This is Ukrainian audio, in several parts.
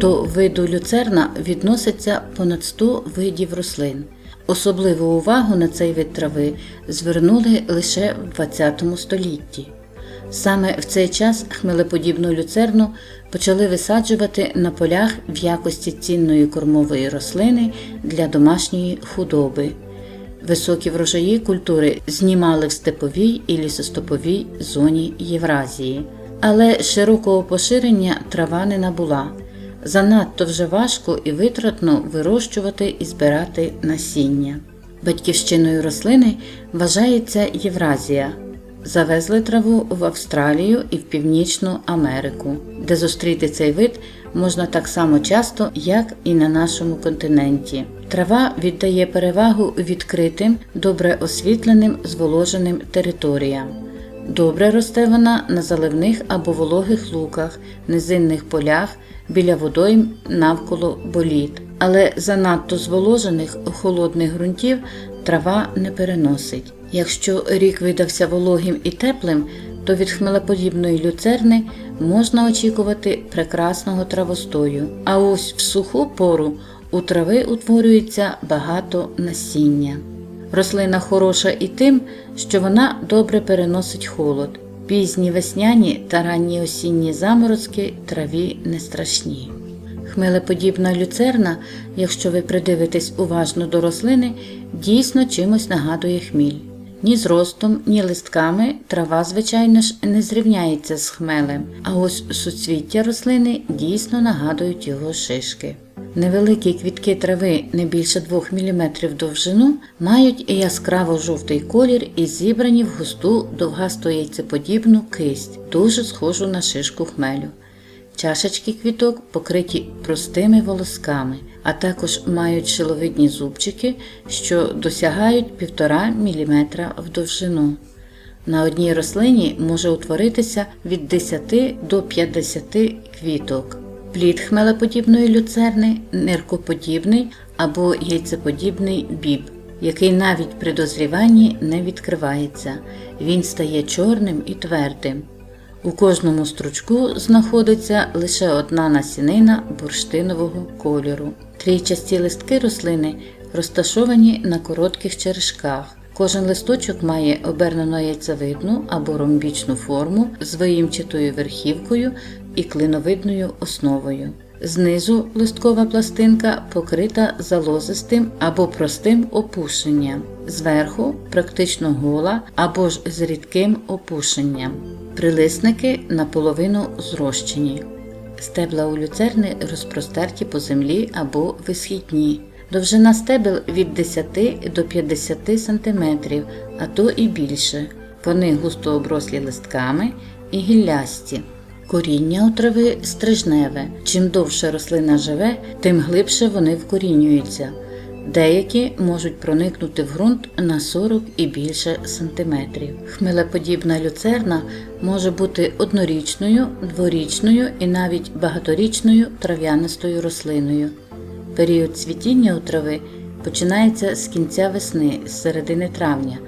До виду люцерна відноситься понад 100 видів рослин. Особливу увагу на цей вид трави звернули лише в ХХ столітті. Саме в цей час хмелеподібну люцерну почали висаджувати на полях в якості цінної кормової рослини для домашньої худоби. Високі врожаї культури знімали в степовій і лісостоповій зоні Євразії, але широкого поширення трава не набула. Занадто вже важко і витратно вирощувати і збирати насіння. Батьківщиною рослини вважається Євразія. Завезли траву в Австралію і в Північну Америку, де зустріти цей вид можна так само часто, як і на нашому континенті. Трава віддає перевагу відкритим, добре освітленим, зволоженим територіям. Добре росте вона на заливних або вологих луках, низинних полях, біля водойм навколо боліт. Але занадто зволожених холодних ґрунтів трава не переносить. Якщо рік видався вологим і теплим, то від хмелеподібної люцерни можна очікувати прекрасного травостою. А ось в суху пору у трави утворюється багато насіння. Рослина хороша і тим, що вона добре переносить холод. Пізні весняні та ранні осінні заморозки траві не страшні. Хмелеподібна люцерна, якщо ви придивитесь уважно до рослини, дійсно чимось нагадує хміль. Ні зростом, ні листками трава, звичайно ж, не зрівняється з хмелем, а ось суцвіття рослини дійсно нагадують його шишки. Невеликі квітки трави не більше 2 мм довжину мають яскраво жовтий колір і зібрані в густу довгасто яйцеподібну кисть, дуже схожу на шишку хмелю. Чашечки квіток покриті простими волосками, а також мають шиловидні зубчики, що досягають 1,5 мм в довжину. На одній рослині може утворитися від 10 до 50 квіток. Плід хмелеподібної люцерни ниркоподібний або яйцеподібний біб, який навіть при дозріванні не відкривається. Він стає чорним і твердим. У кожному стручку знаходиться лише одна насінина бурштинового кольору. Трійчасті листки рослини розташовані на коротких черешках. Кожен листочок має обернено яйцевидну або ромбічну форму з виїмчатою верхівкою і клиновидною основою. Знизу листкова пластинка покрита залозистим або простим опушенням, зверху практично гола або ж з рідким опушенням. Прилисники наполовину зрощені. Стебла у люцерни розпростерті по землі або висхідні. Довжина стебел від 10 до 50 см, а то і більше. Вони густо оброслі листками і гіллясті. Коріння у трави стрижневе. Чим довше рослина живе, тим глибше вони вкорінюються. Деякі можуть проникнути в ґрунт на 40 і більше сантиметрів. Хмелеподібна люцерна може бути однорічною, дворічною і навіть багаторічною трав'янистою рослиною. Період цвітіння у трави починається з кінця весни, з середини травня,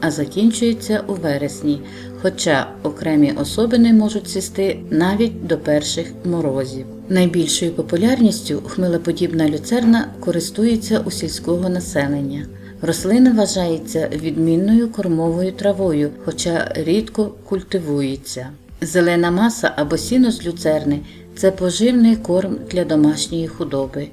а закінчується у вересні, хоча окремі особини можуть цвісти навіть до перших морозів. Найбільшою популярністю хмелеподібна люцерна користується у сільського населення. Рослина вважається відмінною кормовою травою, хоча рідко культивується. Зелена маса або сіно з люцерни це поживний корм для домашньої худоби.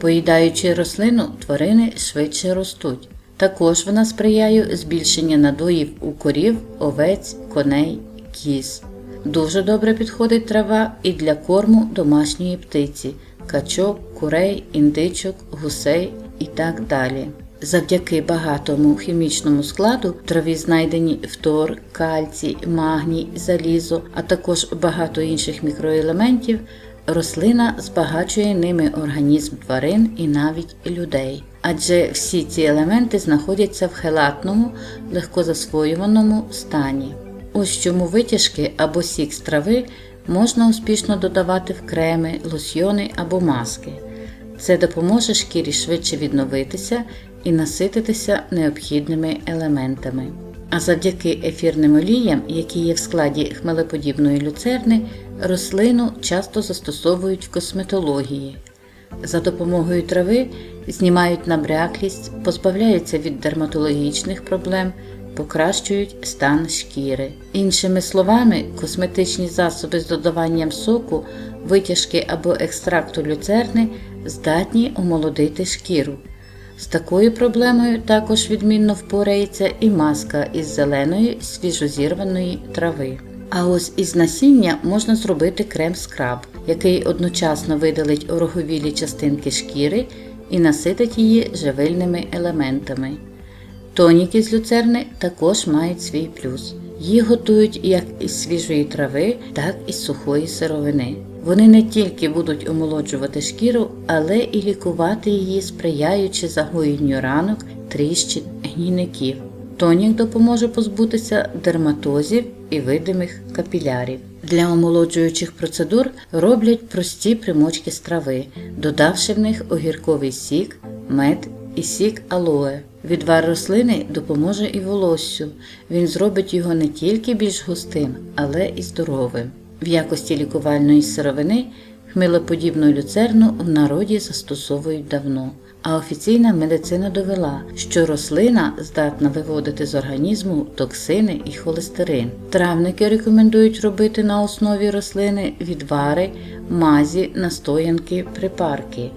Поїдаючи рослину, тварини швидше ростуть. Також вона сприяє збільшенню надоїв у корів, овець, коней, кіз. Дуже добре підходить трава і для корму домашньої птиці, качок, курей, індичок, гусей і так далі. Завдяки багатому хімічному складу в траві знайдені фтор, кальцій, магній, залізо, а також багато інших мікроелементів, рослина збагачує ними організм тварин і навіть людей. Адже всі ці елементи знаходяться в хелатному, легкозасвоюваному стані. Ось чому витяжки або сік з трави можна успішно додавати в креми, лосьйони або маски. Це допоможе шкірі швидше відновитися і насититися необхідними елементами. А завдяки ефірним оліям, які є в складі хмелеподібної люцерни, рослину часто застосовують в косметології. За допомогою трави знімають набряклість, позбавляються від дерматологічних проблем, покращують стан шкіри. Іншими словами, косметичні засоби з додаванням соку, витяжки або екстракту люцерни здатні омолодити шкіру. З такою проблемою також відмінно впорається і маска із зеленої свіжозірваної трави. А ось із насіння можна зробити крем-скраб, який одночасно видалить ороговілі частинки шкіри і наситить її живильними елементами. Тоніки з люцерни також мають свій плюс. Їх готують як із свіжої трави, так і з сухої сировини. Вони не тільки будуть омолоджувати шкіру, але і лікувати її, сприяючи загоєнню ранок, тріщин, гнійників. Тонік допоможе позбутися дерматозів і видимих капілярів. Для омолоджуючих процедур роблять прості примочки з трави, додавши в них огірковий сік, мед і сік алоe. Відвар рослини допоможе і волоссю. Він зробить його не тільки більш густим, але і здоровим. В якості лікувальної сировини хмелоподібну люцерну в народі застосовують давно. А офіційна медицина довела, що рослина здатна виводити з організму токсини і холестерин. Травники рекомендують робити на основі рослини відвари, мазі, настоянки, припарки.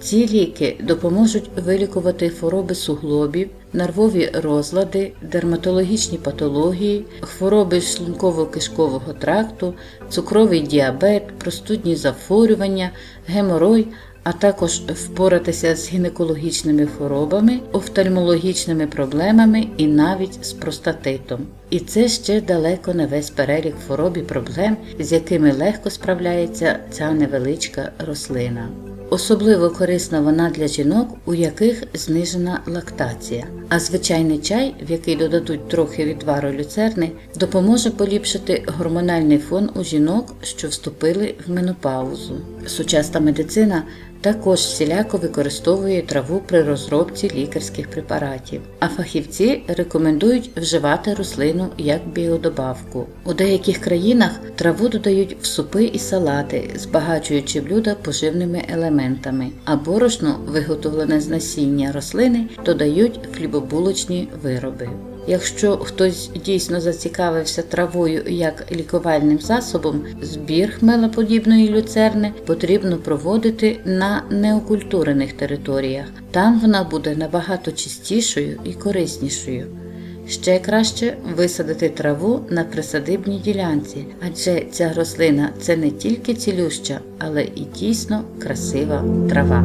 Ці ліки допоможуть вилікувати хвороби суглобів, нервові розлади, дерматологічні патології, хвороби шлунково-кишкового тракту, цукровий діабет, простудні захворювання, геморой, а також впоратися з гінекологічними хворобами, офтальмологічними проблемами і навіть з простатитом. І це ще далеко не весь перелік хвороб і проблем, з якими легко справляється ця невеличка рослина. Особливо корисна вона для жінок, у яких знижена лактація. А звичайний чай, в який додадуть трохи відвару люцерни, допоможе поліпшити гормональний фон у жінок, що вступили в менопаузу. Сучасна медицина також всіляко використовує траву при розробці лікарських препаратів, а фахівці рекомендують вживати рослину як біодобавку. У деяких країнах траву додають в супи і салати, збагачуючи блюда поживними елементами, а борошно, виготовлене з насіння рослини, додають в хлібобулочні вироби. Якщо хтось дійсно зацікавився травою як лікувальним засобом, збір хмелеподібної люцерни потрібно проводити на неокультурених територіях. Там вона буде набагато чистішою і кориснішою. Ще краще висадити траву на присадибній ділянці, адже ця рослина це не тільки цілюща, але і дійсно красива трава.